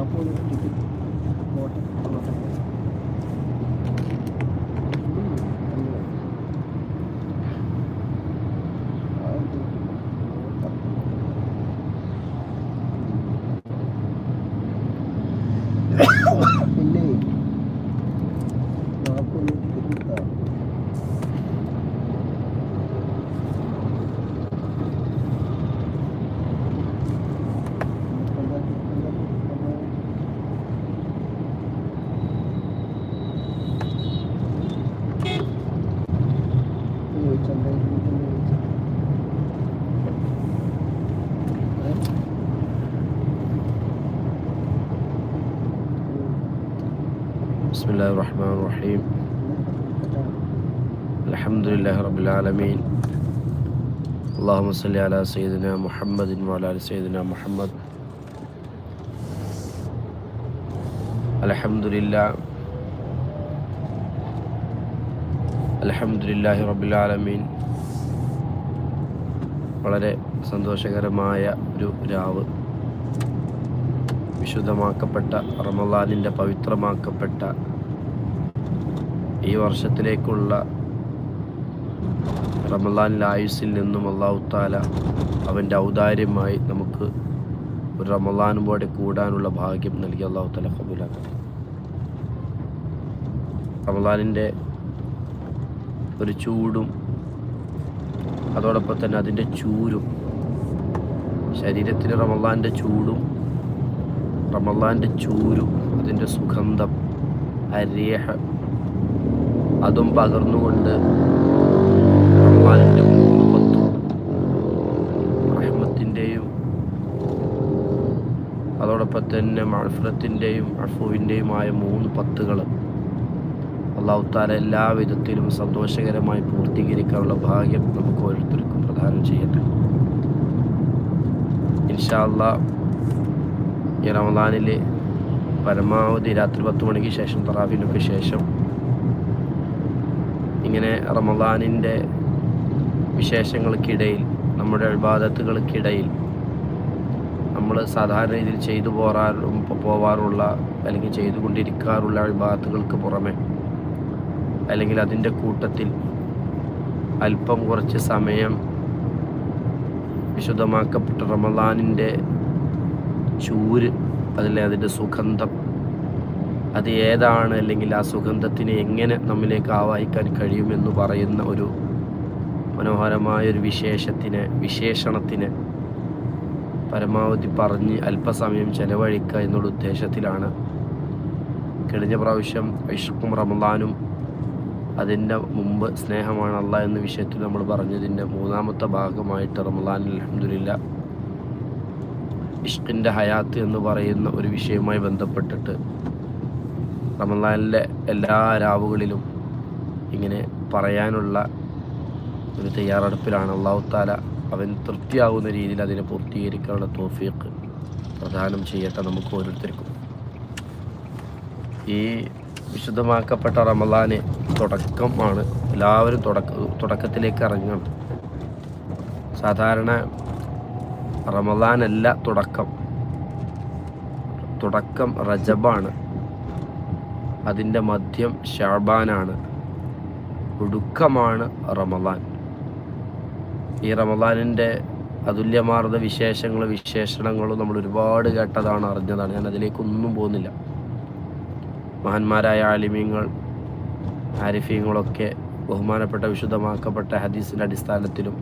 ബാപ്പു കിട്ടി കോട്ടയം بسم الله الرحمن الرحيم الحمد لله رب العالمين اللهم صل على سيدنا محمد وعلى ال سيدنا محمد الحمد لله അലഹമുല്ലാഹി റബുലാലമീൻ വളരെ സന്തോഷകരമായ ഒരു രാവ്. വിശുദ്ധമാക്കപ്പെട്ട റമലാലിന്റെ പവിത്രമാക്കപ്പെട്ട ഈ വർഷത്തിലേക്കുള്ള റമലാനിലെ ആയുസ്സിൽ നിന്നും അള്ളാഹുത്താല അവന്റെ ഔദാര്യമായി നമുക്ക് ഒരു റമലാനും കൂടാനുള്ള ഭാഗ്യം നൽകി അള്ളാഹുത്താല കബൂലാക്കട്ടെ. റമലാലിന്റെ ഒരു ചൂടും അതോടൊപ്പം തന്നെ അതിന്റെ ചൂരും. ശരീരത്തിന് റമല്ലാന്റെ ചൂടും റമല്ലാന്റെ ചൂരും അതിന്റെ സുഗന്ധം അരിയഹ അതും പകർന്നുകൊണ്ട് റഹ്മത്തിന്റെയും അതോടൊപ്പം തന്നെ മഴഫലത്തിന്റെയും അഫുവിന്റെയുമായ മൂന്ന് പത്തുകൾ അള്ളാഹു താല എല്ലാ വിധത്തിലും സന്തോഷകരമായി പൂർത്തീകരിക്കാനുള്ള ഭാഗ്യം നമുക്ക് ഓരോരുത്തർക്കും പ്രദാനം ചെയ്യട്ടെ. ഇൻഷാല്ല ഈ റമദാനിൽ പരമാവധി രാത്രി പത്ത് മണിക്ക് ശേഷം തറാഫിനൊക്കെ ശേഷം ഇങ്ങനെ റമദാനിന്റെ വിശേഷങ്ങൾക്കിടയിൽ നമ്മുടെ അഴിബാധത്തുകൾക്കിടയിൽ നമ്മൾ സാധാരണ രീതിയിൽ ചെയ്തു പോറാറും പോവാറുള്ള അല്ലെങ്കിൽ ചെയ്തുകൊണ്ടിരിക്കാറുള്ള അഴിബാധത്തുകൾക്ക് പുറമെ അല്ലെങ്കിൽ അതിന്റെ കൂട്ടത്തിൽ അല്പം കുറച്ച് സമയം വിശുദ്ധമാക്കപ്പെട്ട റമദാനിന്റെ ചൂര് അതിലെ അതിന്റെ സുഗന്ധം അത് ഏതാണ് അല്ലെങ്കിൽ ആ സുഗന്ധത്തിനെ എങ്ങനെ നമ്മിലേക്ക് ആവാഹിക്കാൻ കഴിയുമെന്ന് പറയുന്ന ഒരു മനോഹരമായ ഒരു വിശേഷത്തിന് വിശേഷണത്തിന് പരമാവധി പറഞ്ഞ് അല്പസമയം ചെലവഴിക്കുക എന്നുള്ള ഉദ്ദേശത്തിലാണ്. കഴിഞ്ഞ പ്രാവശ്യം ഇഷ്കും റമദാനും അതിന്റെ മുമ്പ് സ്നേഹമാണ് അല്ല എന്ന വിഷയത്തിൽ നമ്മൾ പറഞ്ഞതിന്റെ മൂന്നാമത്തെ ഭാഗമായിട്ട് റമലാൻ അലഹമില്ല ഇഷ്കിന്റെ ഹയാത്ത് എന്ന് പറയുന്ന ഒരു വിഷയവുമായി ബന്ധപ്പെട്ടിട്ട് റമദാനിലെ എല്ലാ രാവുകളിലും ഇങ്ങനെ പറയാനുള്ള ഒരു തയ്യാറെടുപ്പിലാണ് അള്ളാഹു താല അവൻ തൃപ്തിയാകുന്ന രീതിയിൽ അതിനെ പൂർത്തീകരിക്കാനുള്ള തോഫീക്ക് പ്രദാനം ചെയ്യട്ടെ നമുക്ക് ഓരോരുത്തർക്കും. ഈ വിശുദ്ധമാക്കപ്പെട്ട റമദാന് തുടക്കമാണ്. എല്ലാവരും തുടക്ക തുടക്കത്തിലേക്ക് ഇറങ്ങണം സാധാരണ റമദാനല്ല തുടക്കം. തുടക്കം റജബാണ്. അതിന്റെ മധ്യം ഷാബാനാണ്. ഒടുക്കമാണ് റമദാൻ. ഈ റമദാനിന്റെ അതുല്യമാർന്ന വിശേഷങ്ങളും വിശേഷണങ്ങളും നമ്മൾ ഒരുപാട് കേട്ടതാണ് അറിഞ്ഞതാണ്. ഞാൻ അതിലേക്കൊന്നും പോകുന്നില്ല. മഹാന്മാരായ ആലിമ്യങ്ങൾ ആരിഫീങ്ങളൊക്കെ ബഹുമാനപ്പെട്ട വിശുദ്ധമാക്കപ്പെട്ട ഹദീസിന്റെ അടിസ്ഥാനത്തിലും